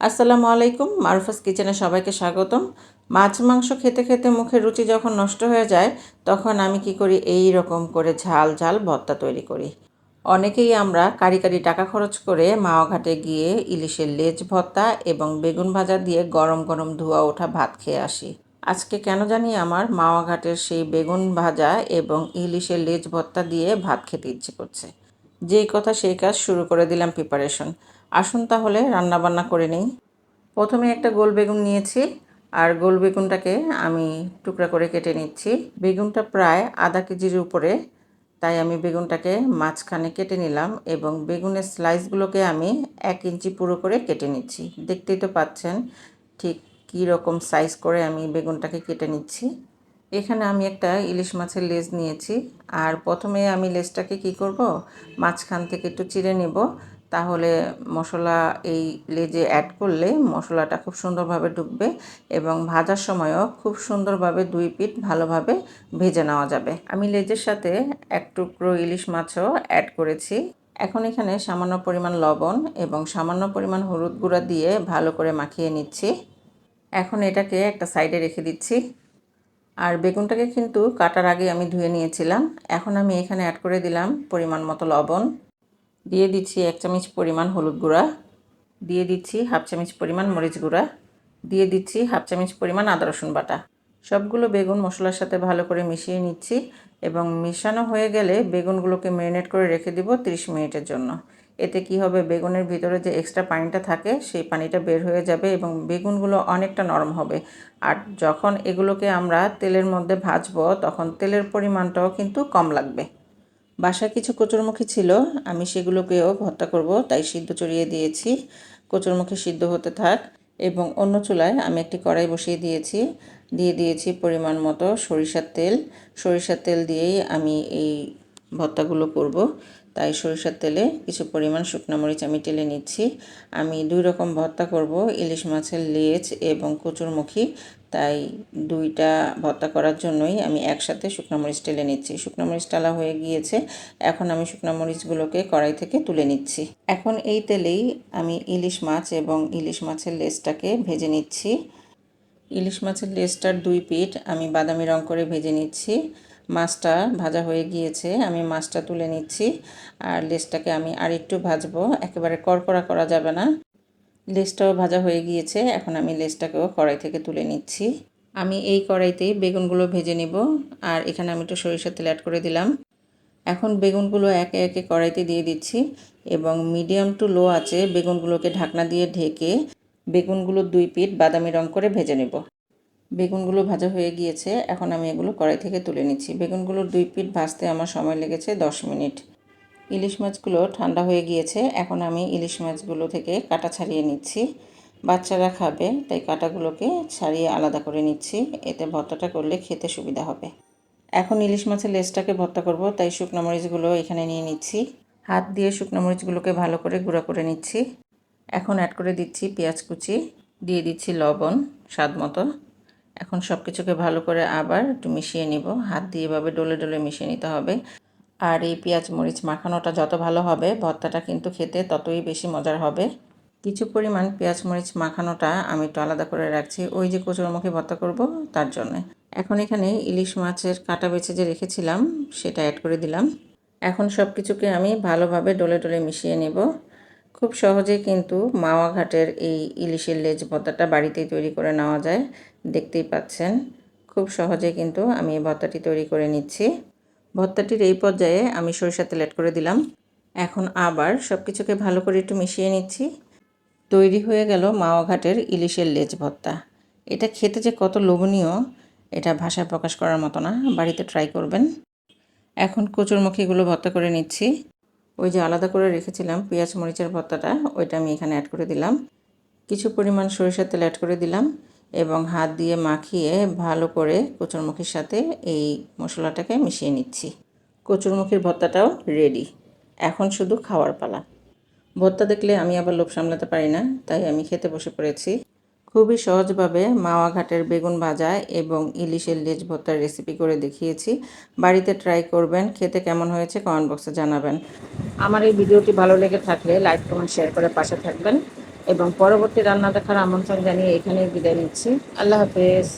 আসসালামু আলাইকুম, মারুফাস কিচেনে সবাইকে স্বাগতম। মাছ মাংস খেতে খেতে মুখের রুচি যখন নষ্ট হয়ে যায়, তখন আমি কি করি? এই রকম করে ঝাল ঝাল ভর্তা তৈরি করি। অনেকেই আমরা কারি কারি টাকা খরচ করে মাওয়াঘাটে গিয়ে ইলিশের লেজ ভর্তা এবং বেগুন ভাজা দিয়ে গরম গরম ধোয়া ওঠা ভাত খেয়ে আসি। আজকে কেন জানি আমার মাওয়াঘাটের সেই বেগুন ভাজা এবং ইলিশের লেজ ভর্তা দিয়ে ভাত খেতে ইচ্ছে করছে। যেই কথা সেই কাজ শুরু করে দিলাম প্রিপারেশন আসুন তাহলে, রান্নাবান্না করে নিই। প্রথমে একটা গোল বেগুন নিয়েছি, আর গোল বেগুনটাকে আমি টুকরা করে কেটে নিচ্ছি। বেগুনটা প্রায় আধা কেজির উপরে, তাই আমি বেগুনটাকে মাঝখানে কেটে নিলাম এবং বেগুনের স্লাইসগুলোকে আমি এক ইঞ্চি পুরো করে কেটে নিচ্ছি। দেখতেই তো পাচ্ছেন ঠিক কী রকম সাইজ করে আমি বেগুনটাকে কেটে নিচ্ছি। এখানে আমি একটা ইলিশ মাছের লেজ নিয়েছি, আর প্রথমে আমি লেজটাকে কি করব? মাঝখান থেকে একটু চিড়ে নেব তাহলে মশলা এই লেজে অ্যাড করলে মশলাটা খুব সুন্দরভাবে ঢুকবে এবং ভাজার সময়ও খুব সুন্দরভাবে দুই পিঠ ভালোভাবে ভেজে নেওয়া যাবে। আমি লেজের সাথে এক টুকরো ইলিশ মাছও অ্যাড করেছি। এখন এখানে সামান্য পরিমাণ লবণ এবং সামান্য পরিমাণ হলুদ গুঁড়া দিয়ে ভালো করে মাখিয়ে নিচ্ছি। এখন এটাকে একটা সাইডে রেখে দিচ্ছি। আর বেগুনটাকে কিন্তু কাটার আগে আমি ধুয়ে নিয়েছিলাম। এখন আমি এখানে অ্যাড করে দিলাম পরিমাণ মতো লবণ। দিয়ে দিচ্ছি এক চামচ পরিমাণ হলুদ গুঁড়া, দিয়ে দিচ্ছি হাফ চামচ পরিমাণ মরিচ গুঁড়া, দিয়ে দিচ্ছি হাফ চামচ পরিমাণ আদা রসুন বাটা। সবগুলো বেগুন মশলার সাথে ভালো করে মিশিয়ে নিচ্ছি এবং মিশানো হয়ে গেলে বেগুনগুলোকে ম্যারিনেট করে রেখে দিব 30 মিনিটের জন্য। এতে কি হবে? বেগুনের ভিতরে যে এক্সট্রা পানিটা থাকে, সেই পানিটা বের হয়ে যাবে এবং বেগুনগুলো অনেকটা নরম হবে। আর যখন এগুলোকে আমরা তেলের মধ্যে ভাজবো, তখন তেলের পরিমাণটাও কিন্তু কম লাগবে। বাসায় কিছু কচুরমুখী ছিল, আমি সেগুলোকেও ভর্তা করব, তাই সিদ্ধ চড়িয়ে দিয়েছি। কচুরমুখী সিদ্ধ হতে থাক এবং অন্য চুলায় আমি একটি কড়াই বসিয়ে দিয়েছি। দিয়ে দিয়েছি পরিমাণ মতো সরিষার তেল। সরিষার তেল দিয়েই আমি এই ভর্তাগুলো করব। তাই সরিষার তেলে কিছু পরিমাণ শুকনো মরিচ আমি টেলে নিচ্ছি। আমি দুই রকম ভর্তা করব, ইলিশ মাছের লেজ এবং কচুরমুখী। তাই দুইটা ভর্তা করার জন্যই আমি একসাথে শুকনো মরিচ টেলে নিচ্ছি। শুকনো মরিচ টালা হয়ে গিয়েছে, এখন আমি শুকনো মরিচগুলোকে কড়াই থেকে তুলে নিচ্ছি। এখন এই তেলেই আমি ইলিশ মাছ এবং ইলিশ মাছের লেজটাকে ভেজে নিচ্ছি। ইলিশ মাছের লেজটার দুই পিঠ আমি বাদামি রং করে ভেজে নিচ্ছি। মাছটা ভাজা হয়ে গিয়েছে, আমি মাছটা তুলে নিচ্ছি। আর লেজটাকে আমি আর একটু ভাজবো, একেবারে কড়কড়া করা যাবে না। লেজটাও ভাজা হয়ে গিয়েছে। এখন আমি লেসটাকেও কড়াই থেকে তুলে নিচ্ছি। আমি এই কড়াইতেই বেগুনগুলো ভেজে নিব। আর এখানে আমি একটু সরিষার তেল অ্যাড করে দিলাম। এখন বেগুনগুলো একে একে কড়াইতে দিয়ে দিচ্ছি এবং মিডিয়াম টু লো আছে বেগুনগুলোকে ঢাকনা দিয়ে ঢেকে বেগুনগুলো দুই পিঠ বাদামি রং করে ভেজে নেব। বেগুনগুলো ভাজা হয়ে গিয়েছে। এখন আমি এগুলো কড়াই থেকে তুলে নিচ্ছি। বেগুনগুলোর দুই পিঠ ভাজতে আমার সময় লেগেছে দশ মিনিট। ইলিশ মাছগুলো ঠান্ডা হয়ে গিয়েছে, এখন আমি ইলিশ মাছগুলো থেকে কাটা ছাড়িয়ে নিচ্ছি। বাচ্চারা খাবে, তাই কাটাগুলোকে ছাড়িয়ে আলাদা করে নিচ্ছি, এতে ভর্তাটা করলে খেতে সুবিধা হবে। এখন ইলিশ মাছের লেজটাকে ভর্তা করব, তাই শুকনো মরিচগুলো এখানে নিয়ে নিচ্ছি। হাত দিয়ে শুকনো মরিচগুলোকে ভালো করে গুঁড়া করে নিচ্ছি। এখন অ্যাড করে দিচ্ছি পেঁয়াজ কুচি, দিয়ে দিচ্ছি লবণ, স্বাদ মতো। এখন সব কিছুকে ভালো করে আবার একটু মিশিয়ে নিব। হাত দিয়ে এভাবে ডলে ডলে মিশিয়ে নিতে হবে। আর এই পেঁয়াজ মরিচ মাখানোটা যত ভালো হবে, ভর্তাটা কিন্তু খেতে ততই বেশি মজার হবে। কিছু পরিমাণ পেঁয়াজ মরিচ মাখানোটা আমি একটু আলাদা করে রাখছি, ওই যে কচুরমুখী ভর্তা করব তার জন্য। এখন এখানে ইলিশ মাছের কাটা বেছে যে রেখেছিলাম, সেটা অ্যাড করে দিলাম। এখন সব কিছুকে আমি ভালোভাবে ডলে ডলে মিশিয়ে নেব। খুব সহজেই কিন্তু মাওয়া ঘাটের এই ইলিশের লেজ ভর্তাটা বাড়িতেই তৈরি করে নেওয়া যায়, দেখতেই পাচ্ছেন। খুব সহজে কিন্তু আমি এই ভর্তাটি তৈরি করে নিচ্ছি। ভর্তাটির এই পর্যায়ে আমি সরিষার তেল অ্যাড করে দিলাম। এখন আবার সব কিছুকে ভালো করে একটু মিশিয়ে নিচ্ছি। তৈরি হয়ে গেল মাওয়া ঘাটের ইলিশের লেজ ভর্তা। এটা খেতে যে কত লোভনীয়, এটা ভাষায় প্রকাশ করার মতো না। বাড়িতে ট্রাই করবেন। এখন কচুরমুখীগুলো ভর্তা করে নিচ্ছি। ওই যে আলাদা করে রেখেছিলাম পেঁয়াজ মরিচের ভর্তাটা, ওইটা আমি এখানে অ্যাড করে দিলাম। কিছু পরিমাণ সরিষার তেল অ্যাড করে দিলাম। এবং হাত দিয়ে মাখিয়ে ভালো করে কচুরমুখির সাথে এই মশলাটাকে মিশিয়ে নিচ্ছি। কচুরমুখির ভর্তাটাও রেডি এখন শুধু খাওয়ার পালা। ভর্তা দেখলে আমি আবার লোভ সামলাতে পারি না, তাই আমি খেতে বসে পড়েছি। খুবই সহজভাবে মাওয়া ঘাটের বেগুন ভাজা এবং ইলিশের লেজ ভর্তার রেসিপি করে দেখিয়েছি। বাড়িতে ট্রাই করবেন, খেতে কেমন হয়েছে কমেন্ট বক্সে জানাবেন। আমার এই ভিডিওটি ভালো লেগে থাকলে লাইক কমেন্ট শেয়ার করে পাশে থাকবেন। এবং পরবর্তী রান্না দেখার আমন্ত্রণ জানিয়ে এখানেই বিদায় নিচ্ছি। আল্লাহ হাফেজ।